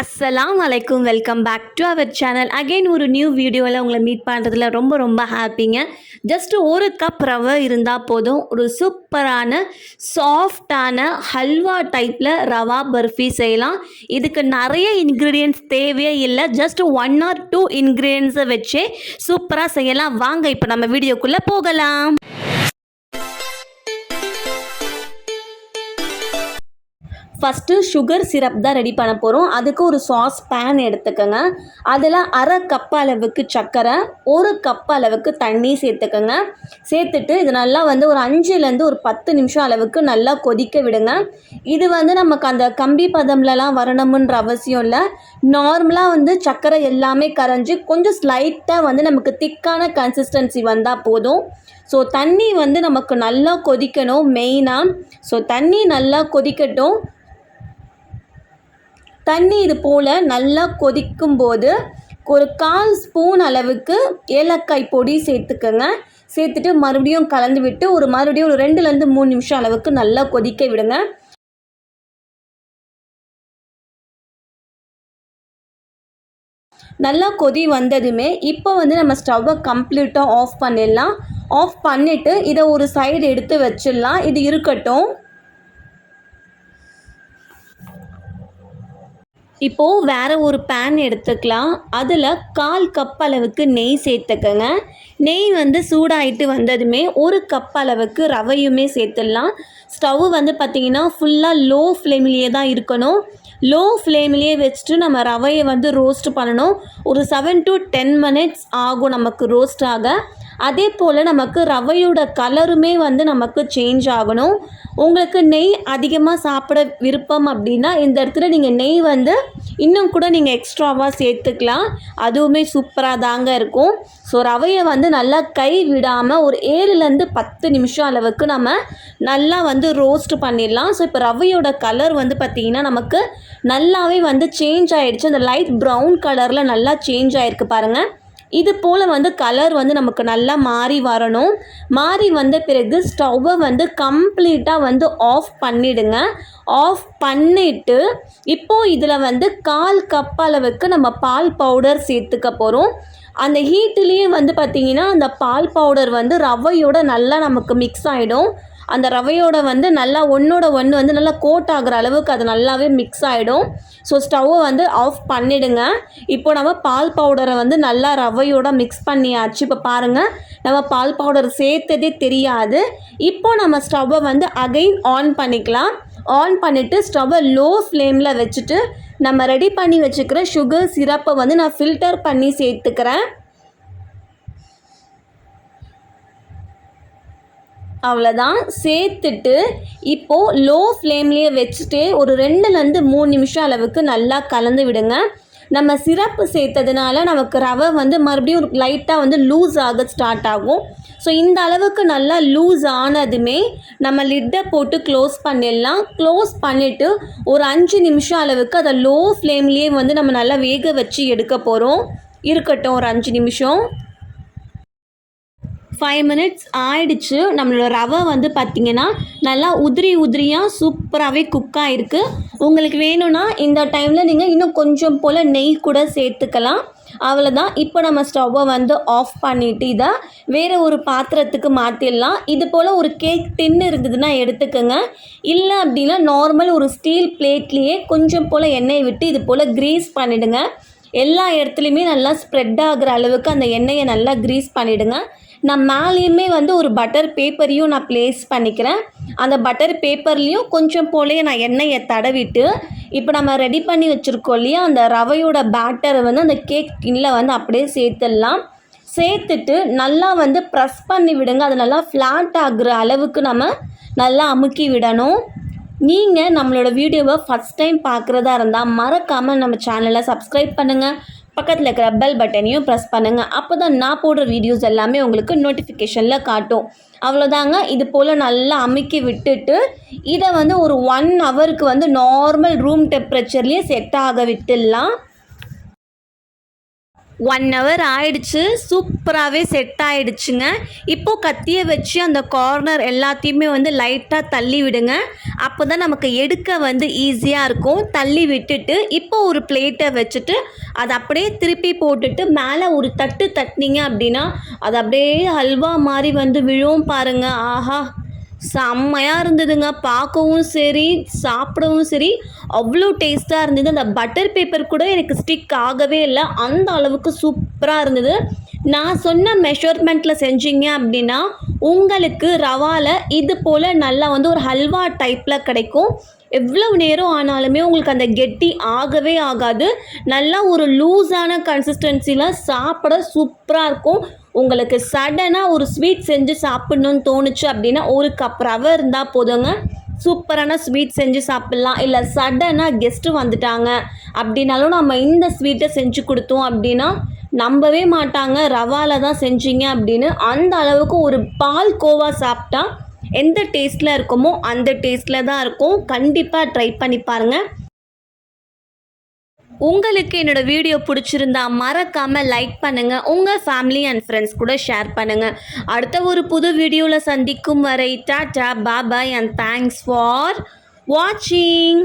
அஸ்ஸலாம் வலைக்கும் welcome back to our channel again ஒரு நியூ வீடியோவில் உங்களை மீட் பண்ணுறதுல ரொம்ப ரொம்ப ஹாப்பிங்க ஜஸ்ட் ஒரு கப் ரவை இருந்தால் போதும். ஒரு சூப்பரான சாஃப்டான ஹல்வா டைப்பில் ரவா பர்ஃபி செய்யலாம். இதுக்கு நிறைய இன்க்ரீடியன்ட்ஸ் தேவையே இல்லை. ஜஸ்ட் ஒன் ஆர் டூ இன்க்ரீடியன்ஸை வச்சே சூப்பராக செய்யலாம். வாங்க இப்போ நம்ம வீடியோக்குள்ளே போகலாம். ஃபஸ்ட்டு சுகர் சிரப் தான் ரெடி பண்ண போகிறோம் அதுக்கு ஒரு சாஸ் பேன் எடுத்துக்கோங்க. அதில் அரை கப் அளவுக்கு சர்க்கரை ஒரு கப் அளவுக்கு தண்ணி சேர்த்துக்கோங்க. சேர்த்துட்டு இது நல்லா வந்து ஒரு அஞ்சுலேருந்து ஒரு பத்து நிமிஷம் அளவுக்கு நல்லா கொதிக்க விடுங்க. இது வந்து நமக்கு அந்த கம்பி பதம்லலாம் வரணுமுன்ற அவசியம் இல்லை. நார்மலாக வந்து சர்க்கரை எல்லாமே கரைஞ்சி கொஞ்சம் ஸ்லைட்டாக வந்து நமக்கு திக்கான கன்சிஸ்டன்சி வந்தால் போதும். ஸோ தண்ணி வந்து நமக்கு நல்லா கொதிக்கணும் மெயினாக ஸோ தண்ணி நல்லா கொதிக்கட்டும். தண்ணி இது போல் நல்லா கொதிக்கும் போது ஒரு கால் ஸ்பூன் அளவுக்கு ஏலக்காய் பொடி சேர்த்துக்கோங்க. சேர்த்துட்டு மறுபடியும் கலந்து விட்டு ஒரு மறுபடியும் ஒரு ரெண்டுலேருந்து மூணு நிமிஷம் அளவுக்கு நல்லா கொதிக்க விடுங்க. நல்லா கொதி வந்ததுமே இப்போ வந்து நம்ம ஸ்டவ்வை கம்ப்ளீட்டாக ஆஃப் பண்ணிடலாம். ஆஃப் பண்ணிவிட்டு இதை ஒரு சைடு எடுத்து வச்சிடலாம். இது இருக்கட்டும். இப்போது வேறு ஒரு பேன் எடுத்துக்கலாம். அதில் கால் கப் அளவுக்கு நெய் சேர்த்துக்கங்க. நெய் வந்து சூடாயிட்டு வந்ததுமே ஒரு கப் அளவுக்கு ரவையுமே சேர்த்துடலாம். ஸ்டவ் வந்து பார்த்திங்கன்னா ஃபுல்லாக லோ ஃப்ளேம்லேயே தான் இருக்கணும். லோ ஃப்ளேம்லேயே வச்சுட்டு நம்ம ரவையை வந்து ரோஸ்ட் பண்ணணும். ஒரு செவன் டு டென் மினிட்ஸ் ஆகும் நமக்கு ரோஸ்ட் ஆக. அதே போல் நமக்கு ரவையோட கலருமே வந்து நமக்கு சேஞ்ச் ஆகணும். உங்களுக்கு நெய் அதிகமாக சாப்பிட விருப்பம் அப்படின்னா இந்த இடத்துல நீங்கள் நெய் வந்து இன்னும் கூட நீங்கள் எக்ஸ்ட்ராவாக சேர்த்துக்கலாம். அதுவுமே சூப்பராக தாங்க இருக்கும். ஸோ ரவையை வந்து நல்லா கை விடாமல் ஒரு ஏழுலேருந்து பத்து நிமிஷம் அளவுக்கு நம்ம நல்லா வந்து ரோஸ்ட் பண்ணிடலாம். ஸோ இப்போ ரவையோட கலர் வந்து பார்த்திங்கன்னா நமக்கு நல்லாவே வந்து சேஞ்ச் ஆகிடுச்சு அந்த லைட் ப்ரௌன் கலரில் நல்லா சேஞ்ச் ஆகிருக்கு பாருங்கள் இது போல் வந்து கலர் வந்து நமக்கு நல்லா மாறி வரணும். மாறி வந்த பிறகு ஸ்டவ்வை வந்து கம்ப்ளீட்டாக வந்து ஆஃப் பண்ணிவிடுங்க ஆஃப் பண்ணிவிட்டு இப்போது இதில் வந்து கால் கப் அளவுக்கு நம்ம பால் பவுடர் சேர்த்துக்க போகிறோம் அந்த ஹீட்டிலேயே வந்து பார்த்திங்கன்னா அந்த பால் பவுடர் வந்து ரவையோட நல்லா நமக்கு மிக்ஸ் ஆகிடும் அந்த ரவையோட வந்து நல்லா ஒன்றோட ஒன்று வந்து நல்லா கோட் ஆகிற அளவுக்கு அது நல்லாவே மிக்ஸ் ஆகிடும் ஸோ ஸ்டவ்வை வந்து ஆஃப் பண்ணிவிடுங்க இப்போ நம்ம பால் பவுடரை வந்து நல்லா ரவையோட மிக்ஸ் பண்ணியாச்சு. இப்போ பாருங்கள் நம்ம பால் பவுடர் சேர்த்ததே தெரியாது. இப்போ நம்ம ஸ்டவ்வை வந்து அகைன் ஆன் பண்ணிக்கலாம். ஆன் பண்ணிவிட்டு ஸ்டவ்வை லோ ஃப்ளேமில் வச்சுட்டு நம்ம ரெடி பண்ணி வச்சுக்கிற சுகர் சிரப்பை வந்து நான் ஃபில்டர் பண்ணி சேர்த்துக்கிறேன். அவ்வளோதான் சேர்த்துட்டு இப்போது லோ ஃப்ளேம்லேயே வச்சுட்டு ஒரு ரெண்டுலேருந்து மூணு நிமிஷம் அளவுக்கு நல்லா கலந்து விடுங்க. நம்ம சிரப்பு சேர்த்ததுனால நமக்கு ரவை வந்து மறுபடியும் லைட்டாக வந்து லூஸ் ஆக ஸ்டார்ட் ஆகும். ஸோ இந்த அளவுக்கு நல்லா லூஸ் ஆனதுமே நம்ம லிட்டை போட்டு க்ளோஸ் பண்ணிடலாம். க்ளோஸ் பண்ணிவிட்டு ஒரு அஞ்சு நிமிஷம் அளவுக்கு அதை லோ ஃப்ளேம்லேயே வந்து நம்ம நல்லா வேக வச்சு எடுக்க போகிறோம் இருக்கட்டும் ஒரு அஞ்சு நிமிஷம். ஃபைவ் மினிட்ஸ் ஆயிடுச்சு. நம்மளோட ரவை வந்து பார்த்திங்கன்னா நல்லா உதிரி உதிரியாக சூப்பராகவே குக் ஆகிருக்கு உங்களுக்கு வேணும்னா இந்த டைமில் நீங்கள் இன்னும் கொஞ்சம் போல் நெய் கூட சேர்த்துக்கலாம். அவ்வளோதான் இப்போ நம்ம ஸ்டவ்வை வந்து ஆஃப் பண்ணிவிட்டு இதை வேறு ஒரு பாத்திரத்துக்கு மாற்றிடலாம் இது போல் ஒரு கேக் டின்னு இருந்ததுன்னா எடுத்துக்கோங்க. இல்லை அப்படின்னா நார்மல் ஒரு ஸ்டீல் பிளேட்லேயே கொஞ்சம் போல் எண்ணெயை விட்டு இது போல் க்ரீஸ் பண்ணிவிடுங்க எல்லா இடத்துலையுமே நல்லா ஸ்ப்ரெட் ஆகிற அளவுக்கு அந்த எண்ணெயை நல்லா க்ரீஸ் பண்ணிவிடுங்க நான் மேலேயுமே வந்து ஒரு பட்டர் பேப்பரையும் நான் ப்ளேஸ் பண்ணிக்கிறேன். அந்த பட்டர் பேப்பர்லேயும் கொஞ்சம் போலேயே நான் எண்ணெயை தடவிட்டு இப்போ நம்ம ரெடி பண்ணி வச்சுருக்கோம் இல்லையா? அந்த ரவையோட பேட்டரை வந்து அந்த கேக் கிண்ணில் வந்து அப்படியே சேர்த்துடலாம். சேர்த்துட்டு நல்லா வந்து ப்ரெஸ் பண்ணி விடுங்க. அது நல்லா ஃப்ளாட் ஆகுற அளவுக்கு நம்ம நல்லா அமுக்கி விடணும். நீங்கள் நம்மளோட வீடியோவை ஃபஸ்ட் டைம் பார்க்குறதா இருந்தால் மறக்காமல் நம்ம சேனலை சப்ஸ்கிரைப் பண்ணுங்கள் பக்கத்தில் இருக்கிற பெல் பட்டனையும் ப்ரெஸ் பண்ணுங்கள் அப்போ தான் நான் போடுற வீடியோஸ் எல்லாமே உங்களுக்கு நோட்டிஃபிகேஷனில் காட்டும். அவ்வளோதாங்க இது போல் நல்லா அமுக்கி விட்டுட்டு இதை வந்து ஒரு ஒன் ஹவருக்கு வந்து நார்மல் ரூம் டெம்பரேச்சர்லேயே செட் ஆக விட்டுடலாம். ஒன் ஹவர் ஆயிடுச்சு. சூப்பராகவே செட் ஆயிடுச்சுங்க. இப்போ கத்தியை வச்சு அந்த கார்னர் எல்லாத்தையுமே வந்து லைட்டாக தள்ளி விடுங்க. அப்போ தான் நமக்கு எடுக்க வந்து ஈஸியாக இருக்கும். தள்ளி விட்டுட்டு இப்போ ஒரு பிளேட்டை வச்சுட்டு அதை அப்படியே திருப்பி போட்டுட்டு மேலே ஒரு தட்டு தட்டினீங்க அப்படின்னா அது அப்படியே ஹல்வா மாதிரி வந்து விழும் பாருங்கள் ஆஹா. செம்மையாக இருந்ததுங்க. பார்க்கவும் சரி சாப்பிடவும் சரி அவ்வளோ டேஸ்ட்டாக இருந்தது. அந்த பட்டர் பேப்பர் கூட எனக்கு ஸ்டிக் ஆகவே இல்லை. அந்த அளவுக்கு சூப்பராக இருந்தது. நான் சொன்ன மெஷர்மெண்ட்டில் செஞ்சீங்க அப்படின்னா உங்களுக்கு ரவாவில் இது போல் நல்லா வந்து ஒரு ஹல்வா டைப்பில் கிடைக்கும். எவ்வளவு நேரம் ஆனாலுமே உங்களுக்கு அந்த கெட்டி ஆகவே ஆகாது. நல்லா ஒரு லூஸான கன்சிஸ்டன்சியில் சாப்பிட சூப்பராக இருக்கும். உங்களுக்கு சடனாக ஒரு ஸ்வீட் செஞ்சு சாப்பிட்ணுன்னு தோணுச்சு அப்படின்னா ஒரு கப் ரவை இருந்தால் போதுங்க. சூப்பரான ஸ்வீட் செஞ்சு சாப்பிட்லாம். இல்லை சடனாக கெஸ்ட்டு வந்துட்டாங்க அப்படின்னாலும் நம்ம இந்த ஸ்வீட்டை செஞ்சு கொடுத்தோம் அப்படின்னா நம்பவே மாட்டாங்க. ரவாவில் தான் செஞ்சீங்க அப்படின்னு. அந்த அளவுக்கு ஒரு பால் கோவா சாப்பிட்டா எந்த டேஸ்ட்டில் இருக்குமோ அந்த டேஸ்ட்டில் தான் இருக்கும். கண்டிப்பாக ட்ரை பண்ணி பாருங்கள் உங்களுக்கு என்னோடய வீடியோ பிடிச்சிருந்தா மறக்காமல் லைக் பண்ணுங்கள் உங்கள் ஃபேமிலி அண்ட் ஃப்ரெண்ட்ஸ் கூட ஷேர் பண்ணுங்கள் அடுத்த ஒரு புது வீடியோவில் சந்திக்கும் வரை tata bye bye and thanks for வாட்சிங்